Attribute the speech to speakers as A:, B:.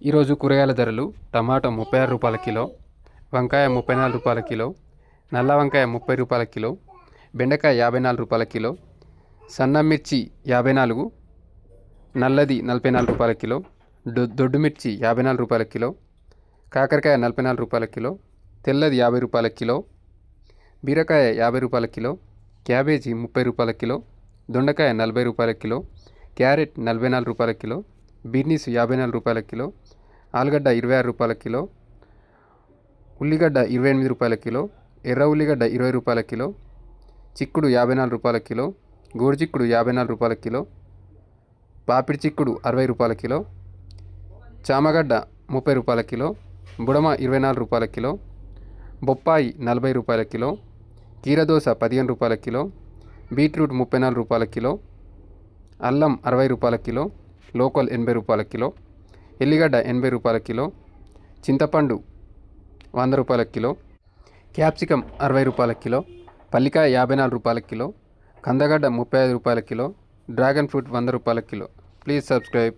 A: ఈరోజు కూరగాయల ధరలు టమాటా ముప్పై ఆరు రూపాయల కిలో వంకాయ ముప్పై నాలుగు రూపాయల కిలో నల్ల వంకాయ ముప్పై రూపాయల కిలో బెండకాయ యాభై నాలుగు రూపాయల కిలో సన్న మిర్చి యాభై నాలుగు నల్లది నలభై నాలుగు రూపాయల కిలో దొడ్డు మిర్చి యాభై నాలుగు రూపాయల కిలో కాకరకాయ నలభై నాలుగు రూపాయల కిలో తెల్లది యాభై రూపాయల కిలో బీరకాయ యాభై రూపాయల కిలో క్యాబేజీ ముప్పై రూపాయల కిలో దొండకాయ నలభై రూపాయల కిలో క్యారెట్ నలభై నాలుగు రూపాయల కిలో బీర్నీస్ యాభై నాలుగు రూపాయల కిలో ఆలుగడ్డ ఇరవై ఆరు రూపాయల కిలో ఉల్లిగడ్డ ఇరవై ఎనిమిది రూపాయల కిలో ఎర్ర ఉల్లిగడ్డ ఇరవై రూపాయల కిలో చిక్కుడు యాభై నాలుగు రూపాయల కిలో గోరు చిక్కుడు యాభై నాలుగు రూపాయల కిలో పాపిడి చిక్కుడు అరవై రూపాయల కిలో చామగడ్డ ముప్పై రూపాయల కిలో బుడమ ఇరవై నాలుగు రూపాయల కిలో బొప్పాయి నలభై రూపాయల కిలో కీరదోస పదిహేను రూపాయల కిలో బీట్రూట్ ముప్పై నాలుగు రూపాయల కిలో అల్లం అరవై రూపాయల కిలో లోకల్ ఎనభై రూపాయల కిలో ఎల్లిగడ్డ ఎనభై రూపాయల కిలో చింతపండు వంద రూపాయల కిలో క్యాప్సికం అరవై రూపాయల కిలో పల్లికాయ యాభై నాలుగు రూపాయల కిలో కందగడ్డ ముప్పై ఐదు రూపాయల కిలో డ్రాగన్ ఫ్రూట్ వంద రూపాయల కిలో. Please subscribe.